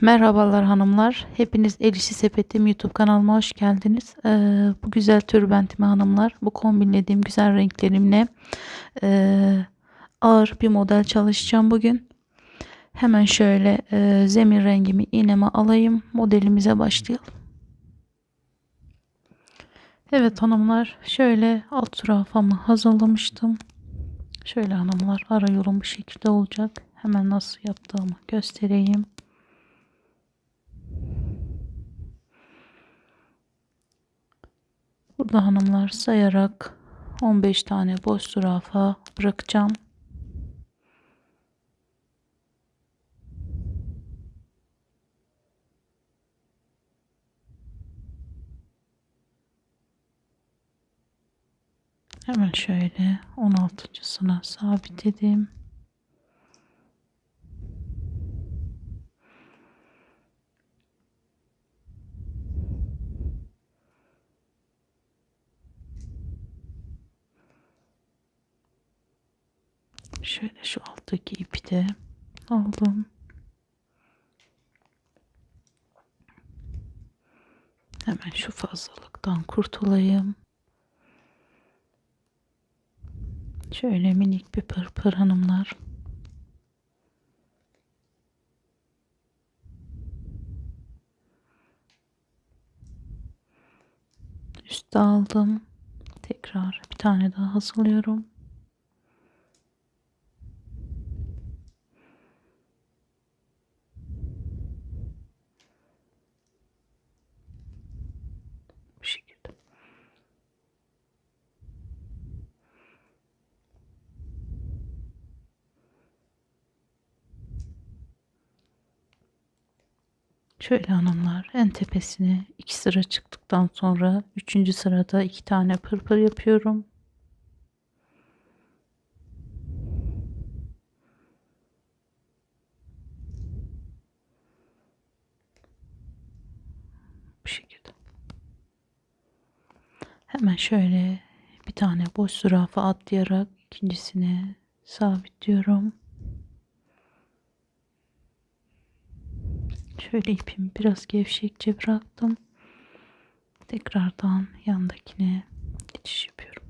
Merhabalar hanımlar. Hepiniz El Sepetim YouTube kanalıma hoş geldiniz. Ee, bu güzel türbentimi hanımlar, bu kombinlediğim güzel renklerimle ee, ağır bir model çalışacağım bugün. Hemen şöyle ee, zemin rengimi iğneme alayım. Modelimize başlayalım. Evet hanımlar, şöyle alt zürafamı hazırlamıştım. Şöyle hanımlar, ara yolum bu şekilde olacak. Hemen nasıl yaptığımı göstereyim. Burada hanımlar sayarak 15 tane boş zürafa bırakacağım. Hemen şöyle 16.sına sabitledim. Şöyle şu alttaki ipi de aldım. Hemen şu fazlalıktan kurtulayım. Şöyle minik bir pırpır hanımlar. Üste aldım. Tekrar bir tane daha hazırlıyorum. Bu şekilde. Şöyle hanımlar en tepesine iki sıra çıktıktan sonra üçüncü sırada iki tane pırpır yapıyorum. Bu şekilde. Hemen şöyle bir tane boş zürafa atlayarak ikincisine sabitliyorum. Şöyle ipimi biraz gevşekçe bıraktım. Tekrardan yandakine geçiş yapıyorum.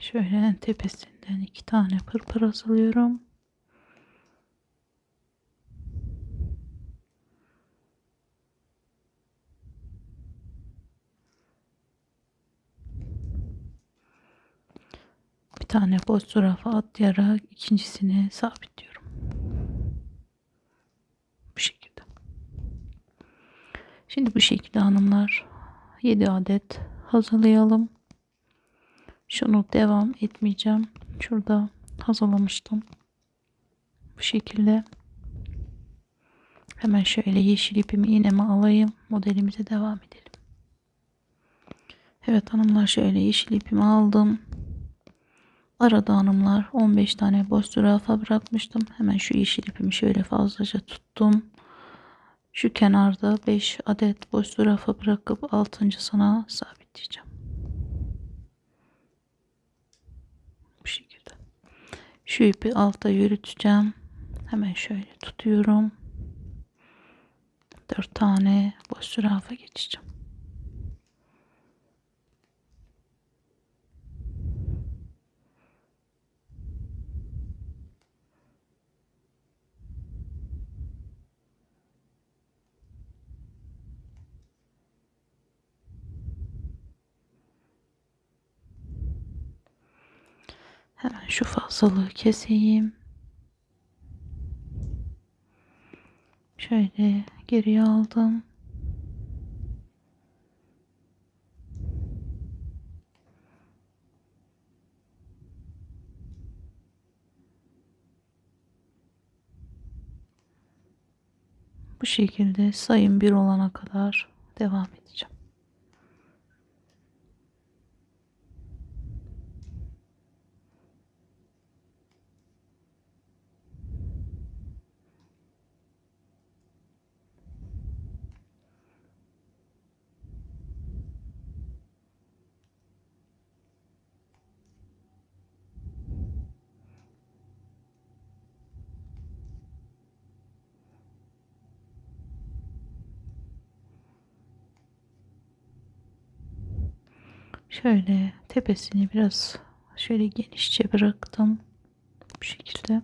Şöyle en tepesinden iki tane pırpır hazırlıyorum. Bir tane boş zürafa atlayarak ikincisini sabitliyorum. Bu şekilde. Şimdi bu şekilde hanımlar 7 adet hazırlayalım. Şunu devam etmeyeceğim. Şurada hazırlamıştım. Bu şekilde. Hemen şöyle yeşil ipimi iğneme alayım. Modelimize devam edelim. Evet hanımlar şöyle yeşil ipimi aldım. Arada hanımlar 15 tane boş zürafa bırakmıştım. Hemen şu yeşil ipimi şöyle fazlaca tuttum. Şu kenarda 5 adet boş zürafa bırakıp altıncısına sabitleyeceğim. Bu şekilde. Şu ipi alta yürüteceğim. Hemen şöyle tutuyorum. 4 tane boş zürafa geçeceğim. Hemen şu fazlalığı keseyim. Şöyle geriye aldım. Bu şekilde sayım 1 olana kadar devam edeceğim. Şöyle tepesini biraz şöyle genişçe bıraktım. Bu şekilde.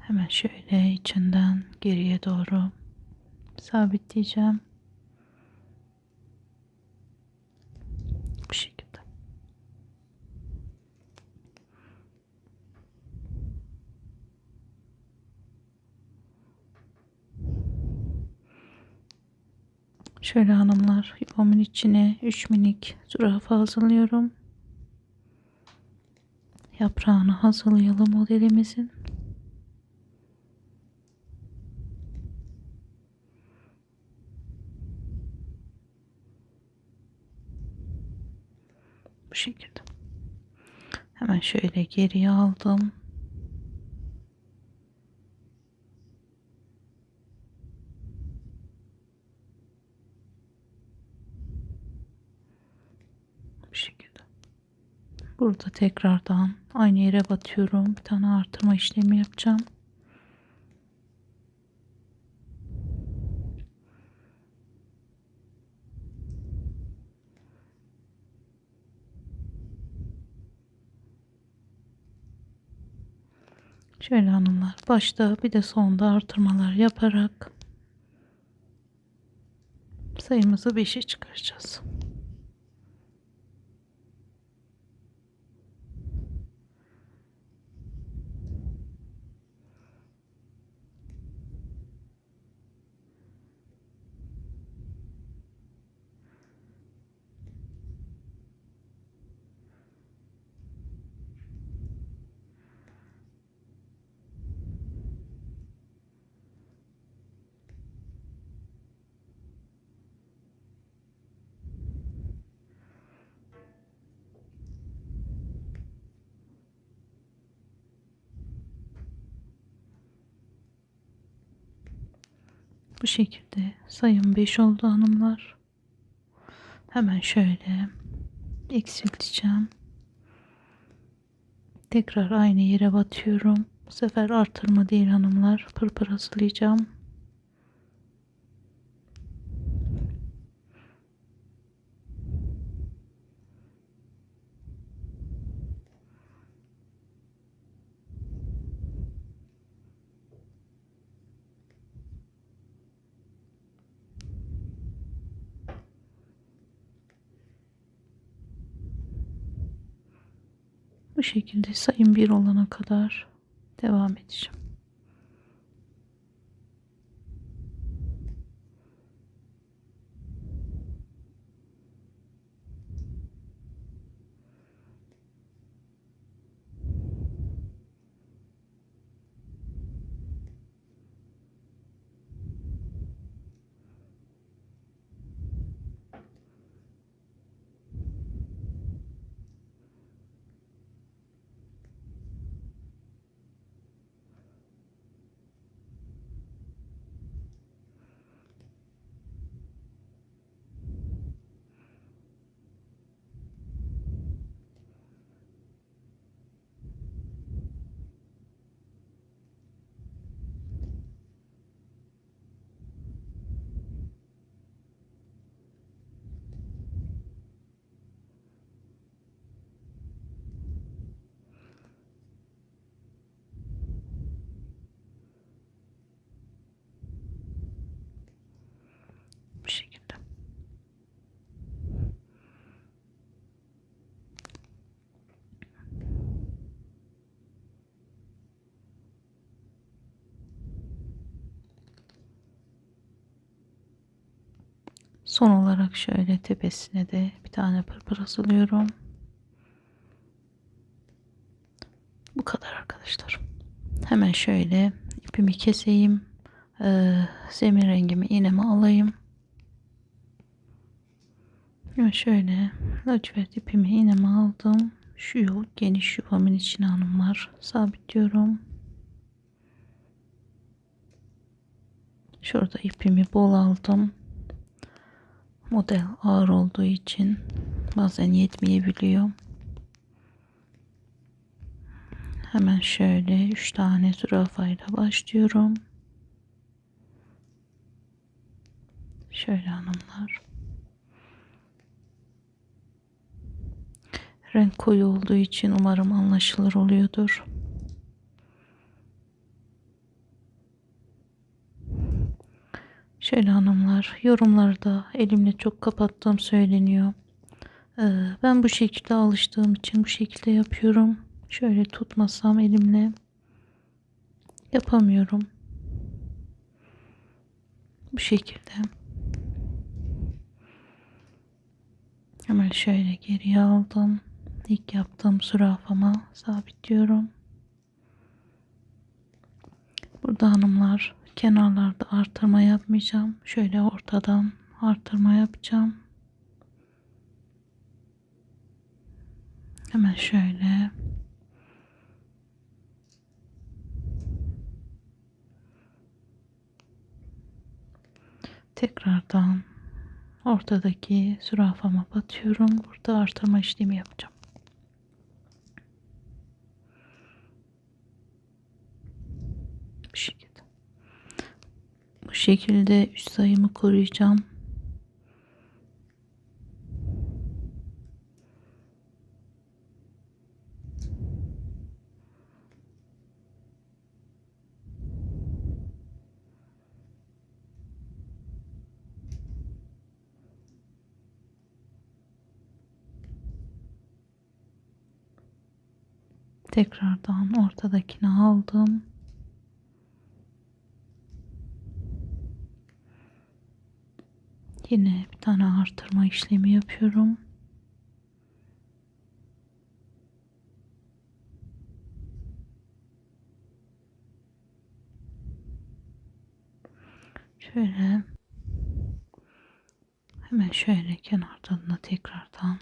Hemen şöyle içinden geriye doğru sabitleyeceğim. Bu şekilde. Şöyle hanımlar yuvamın içine 3 minik zürafa hazırlıyorum. Yaprağını hazırlayalım modelimizin. Bu şekilde. Hemen şöyle geriye aldım. Bu şekilde. Burada tekrardan aynı yere batıyorum. Bir tane artırma işlemi yapacağım. Şöyle hanımlar başta bir de sonda artırmalar yaparak sayımızı 5'e çıkaracağız. Bu şekilde sayım 5 oldu hanımlar. Hemen şöyle eksilteceğim. Tekrar aynı yere batıyorum. Bu sefer artırma değil hanımlar. Pırpır hazırlayacağım. Bu şekilde sayım bir olana kadar devam edeceğim. Bu şekilde. Son olarak şöyle tepesine de bir tane pırpır asılıyorum. Bu kadar arkadaşlar. Hemen şöyle ipimi keseyim. Ee, zemin rengimi iğnemi alayım. Ve şöyle lacivert ipimi iğnemi aldım. Şu yol geniş yuvamın içine hanımlar sabitliyorum. Şurada ipimi bol aldım. Model ağır olduğu için bazen yetmeyebiliyor. Hemen şöyle 3 tane zürafayla başlıyorum. Şöyle hanımlar. Renk koyu olduğu için umarım anlaşılır oluyordur. Şöyle hanımlar yorumlarda elimle çok kapattığım söyleniyor. Ee, ben bu şekilde alıştığım için bu şekilde yapıyorum. Şöyle tutmasam elimle yapamıyorum. Bu şekilde. Hemen şöyle geriye aldım. İlk yaptığım zürafama sabitliyorum. Burada hanımlar kenarlarda artırma yapmayacağım. Şöyle ortadan artırma yapacağım. Hemen şöyle tekrardan ortadaki zürafama batıyorum. Burada artırma işlemi yapacağım. Bu şekilde. Bu şekilde üst sayımı koruyacağım. Tekrardan ortadakini aldım. Yine bir tane artırma işlemi yapıyorum. Şöyle hemen şöyle kenardan da tekrardan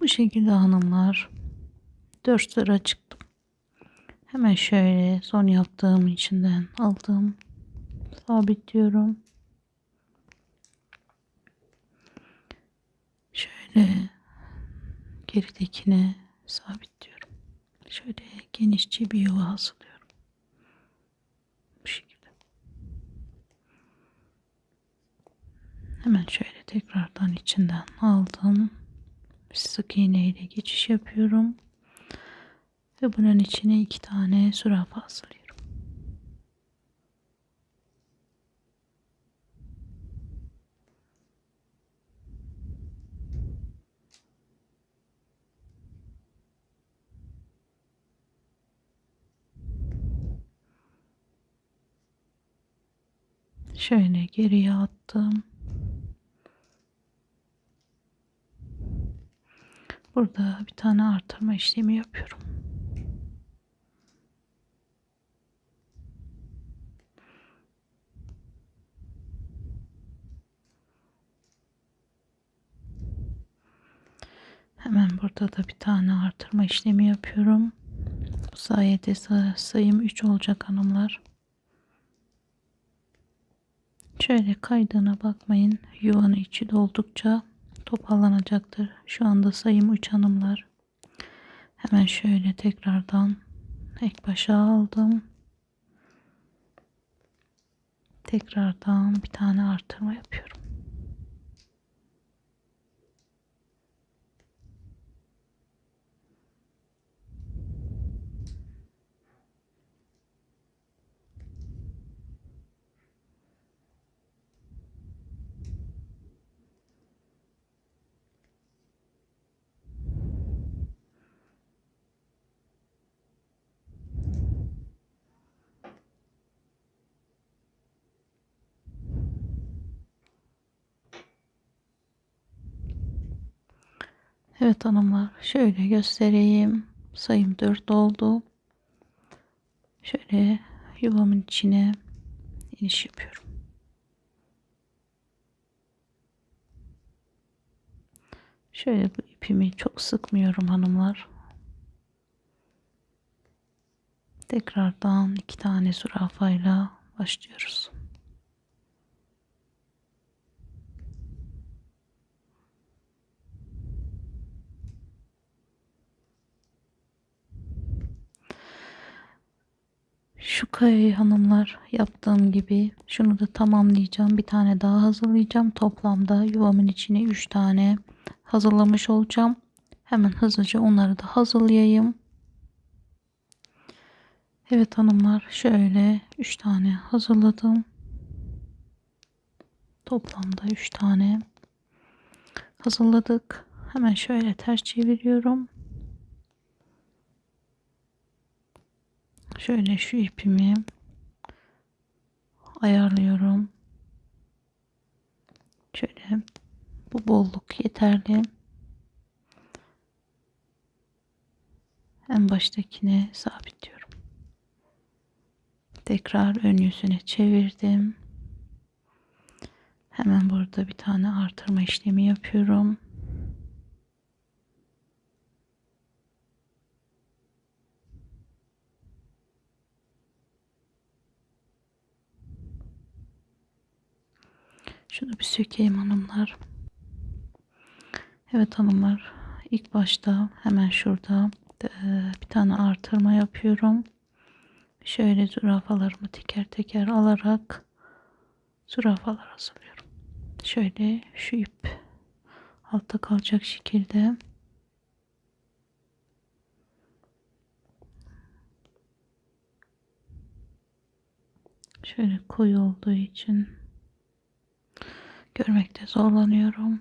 Bu şekilde hanımlar 4 sıra çıktım. Hemen şöyle son yaptığım içinden aldım. Sabitliyorum. Şöyle geridekine sabitliyorum. Şöyle genişçe bir yuva hazırlıyorum. Bu şekilde. Hemen şöyle tekrardan içinden aldım sık iğne ile geçiş yapıyorum. Ve bunun içine iki tane zürafa hazırlıyorum. Şöyle geriye attım. Burada bir tane artırma işlemi yapıyorum. Hemen burada da bir tane artırma işlemi yapıyorum. Bu sayede sayım 3 olacak hanımlar. Şöyle kaydığına bakmayın. Yuvanın içi doldukça toparlanacaktır. Şu anda sayım 3 hanımlar. Hemen şöyle tekrardan ek başa aldım. Tekrardan bir tane artırma yapıyorum. Evet hanımlar şöyle göstereyim. Sayım 4 oldu. Şöyle yuvamın içine iniş yapıyorum. Şöyle bu ipimi çok sıkmıyorum hanımlar. Tekrardan iki tane zürafayla başlıyoruz. Şu kayayı hanımlar yaptığım gibi şunu da tamamlayacağım. Bir tane daha hazırlayacağım. Toplamda yuvamın içine 3 tane hazırlamış olacağım. Hemen hızlıca onları da hazırlayayım. Evet hanımlar şöyle 3 tane hazırladım. Toplamda 3 tane hazırladık. Hemen şöyle ters çeviriyorum. Şöyle şu ipimi ayarlıyorum. Şöyle bu bolluk yeterli. En baştakine sabitliyorum. Tekrar ön yüzüne çevirdim. Hemen burada bir tane artırma işlemi yapıyorum. Şunu bir sökeyim hanımlar. Evet hanımlar ilk başta hemen şurada e, bir tane artırma yapıyorum. Şöyle zürafalarımı teker teker alarak zürafalar hazırlıyorum. Şöyle şu ip altta kalacak şekilde şöyle koyu olduğu için görmekte zorlanıyorum.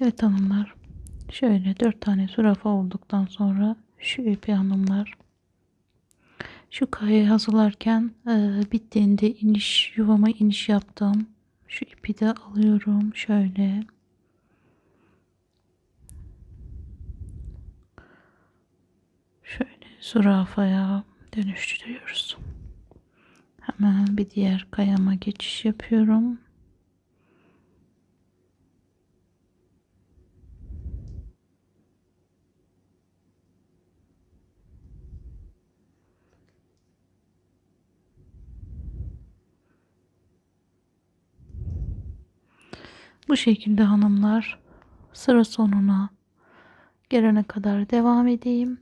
Evet hanımlar. Şöyle dört tane zürafa olduktan sonra şu ipi hanımlar şu kayayı hazırlarken e, bittiğinde iniş yuvama iniş yaptım. Şu ipi de alıyorum şöyle. Şöyle zürafaya dönüştürüyoruz. Hemen bir diğer kayama geçiş yapıyorum. Bu şekilde hanımlar sıra sonuna gelene kadar devam edeyim.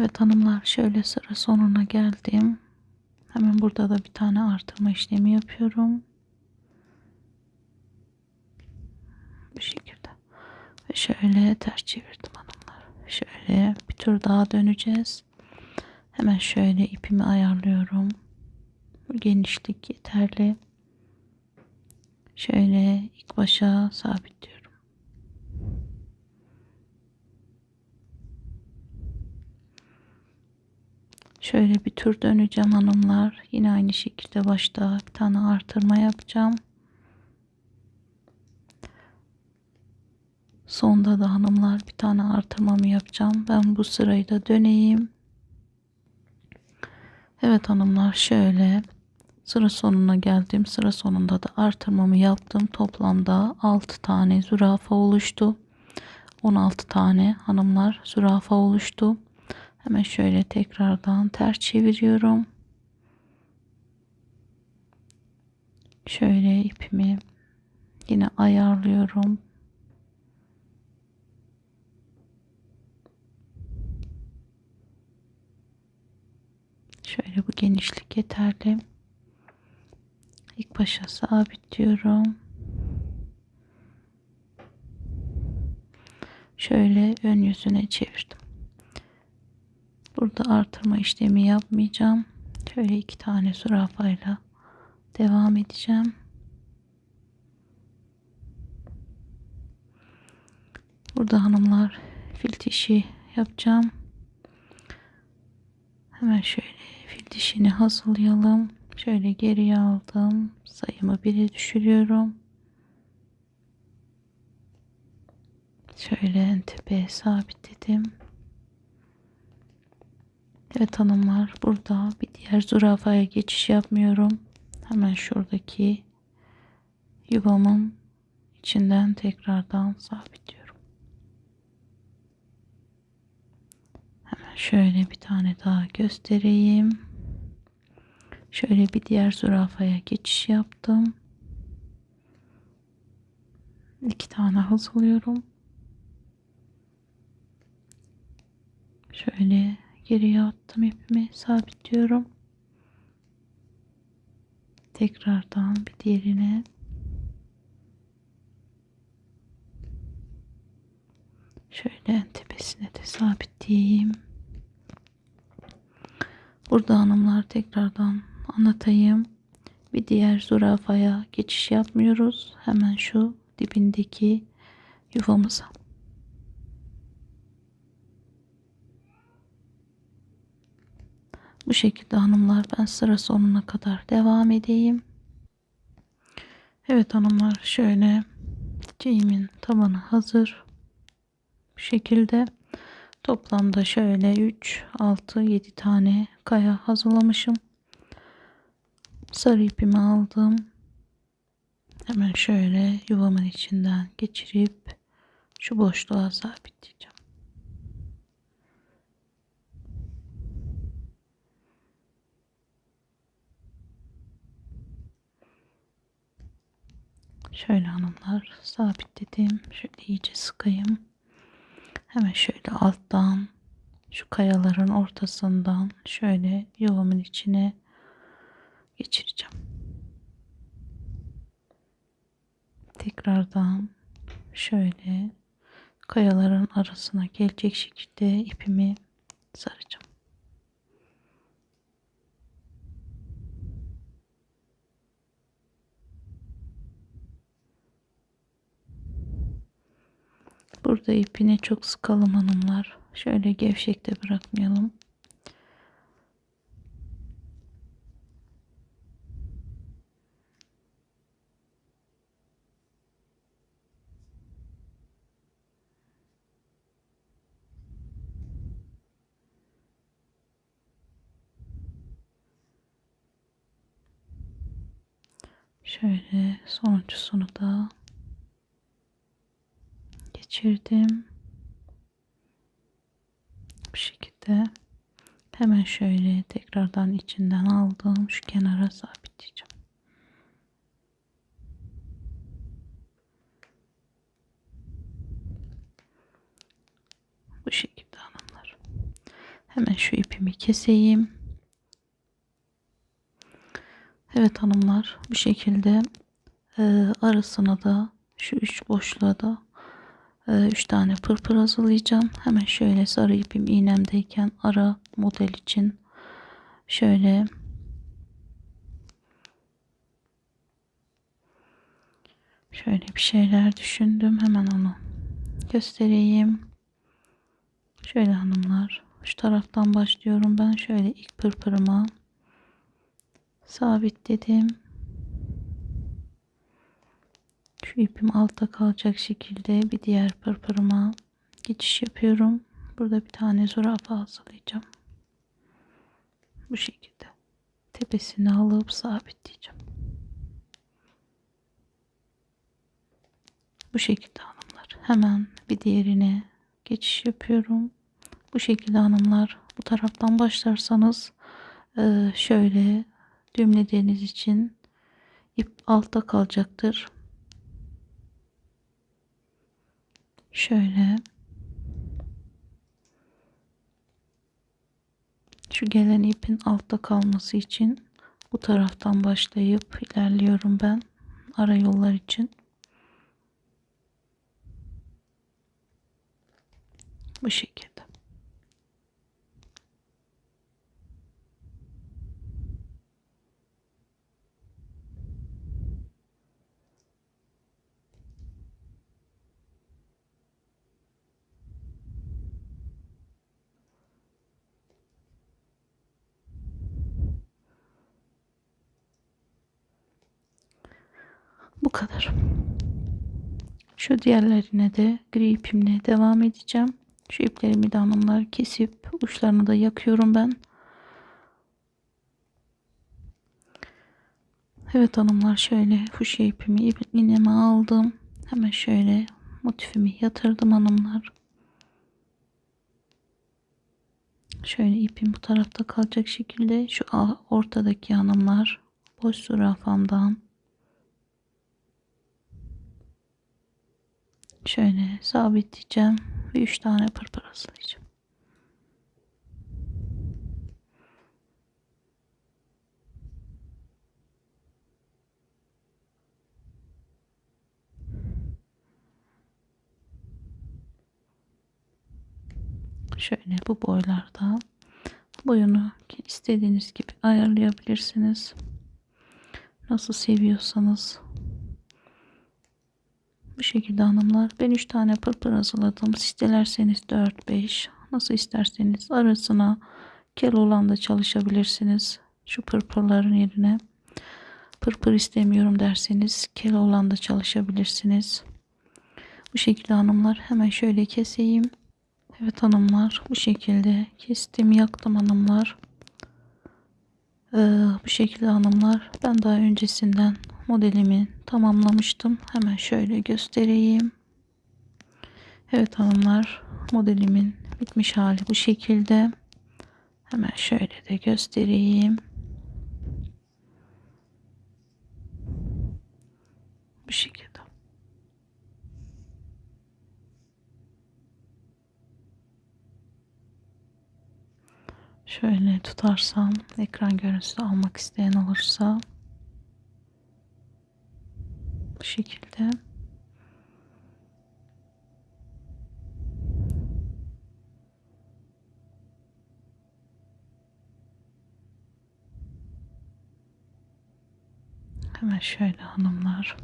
Evet hanımlar şöyle sıra sonuna geldim. Hemen burada da bir tane artırma işlemi yapıyorum. Bu şekilde. Ve şöyle ters çevirdim hanımlar. Şöyle bir tur daha döneceğiz. Hemen şöyle ipimi ayarlıyorum. Genişlik yeterli. Şöyle ilk başa sabitliyorum. Şöyle bir tur döneceğim hanımlar. Yine aynı şekilde başta bir tane artırma yapacağım. Sonda da hanımlar bir tane artırmamı yapacağım. Ben bu sırayı da döneyim. Evet hanımlar şöyle Sıra sonuna geldim. Sıra sonunda da artırmamı yaptım. Toplamda 6 tane zürafa oluştu. 16 tane hanımlar zürafa oluştu. Hemen şöyle tekrardan ters çeviriyorum. Şöyle ipimi yine ayarlıyorum. Şöyle bu genişlik yeterli. İlk başa sabitliyorum. Şöyle ön yüzüne çevirdim. Burada artırma işlemi yapmayacağım. Şöyle iki tane zürafayla devam edeceğim. Burada hanımlar fil dişi yapacağım. Hemen şöyle fil dişini hazırlayalım. Şöyle geriye aldım. Sayımı 1'e düşürüyorum. Şöyle en tepeye sabitledim. Evet hanımlar burada bir diğer zürafaya geçiş yapmıyorum. Hemen şuradaki yuvamın içinden tekrardan sabitliyorum. Hemen şöyle bir tane daha göstereyim. Şöyle bir diğer zürafaya geçiş yaptım. İki tane hazırlıyorum. Şöyle geriye attım ipimi sabitliyorum. Tekrardan bir diğerine şöyle tepesine de sabitleyeyim. Burada hanımlar tekrardan anlatayım. Bir diğer zürafaya geçiş yapmıyoruz. Hemen şu dibindeki yuvamıza. Bu şekilde hanımlar ben sıra sonuna kadar devam edeyim. Evet hanımlar şöyle çiğimin tabanı hazır. Bu şekilde toplamda şöyle 3 6 7 tane kaya hazırlamışım. Sarı ipimi aldım. Hemen şöyle yuvamın içinden geçirip şu boşluğa sabitleyeceğim. Şöyle hanımlar sabitledim. Şöyle iyice sıkayım. Hemen şöyle alttan şu kayaların ortasından şöyle yuvamın içine geçireceğim. Tekrardan şöyle kayaların arasına gelecek şekilde ipimi saracağım. Burada ipini çok sıkalım hanımlar. Şöyle gevşekte bırakmayalım. Şöyle sonuncusunu da geçirdim. Bu şekilde hemen şöyle tekrardan içinden aldım. Şu kenara sabitleyeceğim. Bu şekilde hanımlar. Hemen şu ipimi keseyim. Evet hanımlar bu şekilde e, arasına da şu üç boşluğa da 3 ee, tane pırpır hazırlayacağım. Hemen şöyle sarı ipim iğnemdeyken ara model için şöyle şöyle bir şeyler düşündüm. Hemen onu göstereyim. Şöyle hanımlar şu taraftan başlıyorum. Ben şöyle ilk pırpırımı sabitledim. Şu ipim altta kalacak şekilde bir diğer pırpırıma geçiş yapıyorum. Burada bir tane zürafa hazırlayacağım. Bu şekilde. Tepesini alıp sabitleyeceğim. Bu şekilde hanımlar. Hemen bir diğerine geçiş yapıyorum. Bu şekilde hanımlar bu taraftan başlarsanız şöyle düğümlediğiniz için ip altta kalacaktır. Şöyle şu gelen ipin altta kalması için bu taraftan başlayıp ilerliyorum ben ara yollar için. Bu şekilde. Bu kadar. Şu diğerlerine de gri ipimle devam edeceğim. Şu iplerimi de hanımlar kesip uçlarını da yakıyorum ben. Evet hanımlar şöyle fuşya ipimi iğneme aldım. Hemen şöyle motifimi yatırdım hanımlar. Şöyle ipim bu tarafta kalacak şekilde şu ortadaki hanımlar boş zürafamdan şöyle sabitleyeceğim ve 3 tane pırpır aslayacağım. Şöyle bu boylarda boyunu istediğiniz gibi ayarlayabilirsiniz. Nasıl seviyorsanız bu şekilde hanımlar. Ben 3 tane pırpır hazırladım. Siz dilerseniz 4-5 nasıl isterseniz arasına kel olan da çalışabilirsiniz. Şu pırpırların yerine pırpır istemiyorum derseniz kel olan da çalışabilirsiniz. Bu şekilde hanımlar hemen şöyle keseyim. Evet hanımlar bu şekilde kestim yaktım hanımlar. Ee, bu şekilde hanımlar ben daha öncesinden modelimi tamamlamıştım. Hemen şöyle göstereyim. Evet hanımlar modelimin bitmiş hali bu şekilde. Hemen şöyle de göstereyim. Bu şekilde. Şöyle tutarsam ekran görüntüsü almak isteyen olursa bu şekilde. Hemen şöyle hanımlar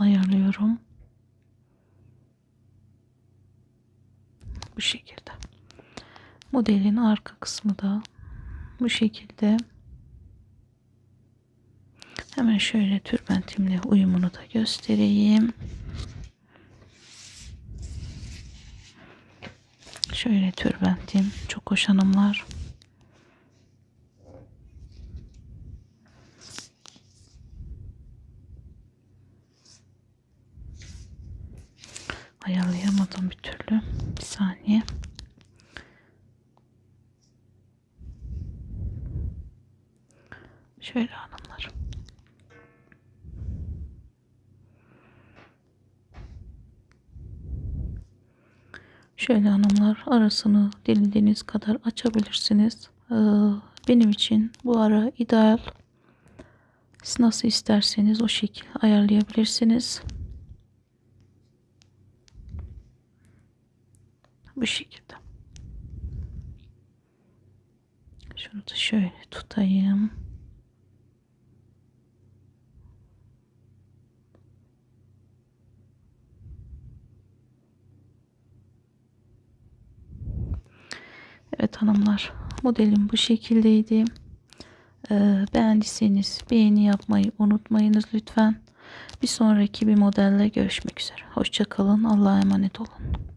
ayarlıyorum. Bu şekilde. Modelin arka kısmı da bu şekilde Hemen şöyle türbentimle uyumunu da göstereyim. Şöyle türbentim. Çok hoş hanımlar. Ayarlayamadım bir türlü. Bir saniye. Şöyle hanımlar. Şöyle hanımlar arasını dilediğiniz kadar açabilirsiniz. Ee, benim için bu ara ideal. Siz nasıl isterseniz o şekilde ayarlayabilirsiniz. Bu şekilde. Şunu da şöyle tutayım. Evet hanımlar modelim bu şekildeydi. Ee, beğendiyseniz beğeni yapmayı unutmayınız lütfen. Bir sonraki bir modelle görüşmek üzere. Hoşçakalın. Allah'a emanet olun.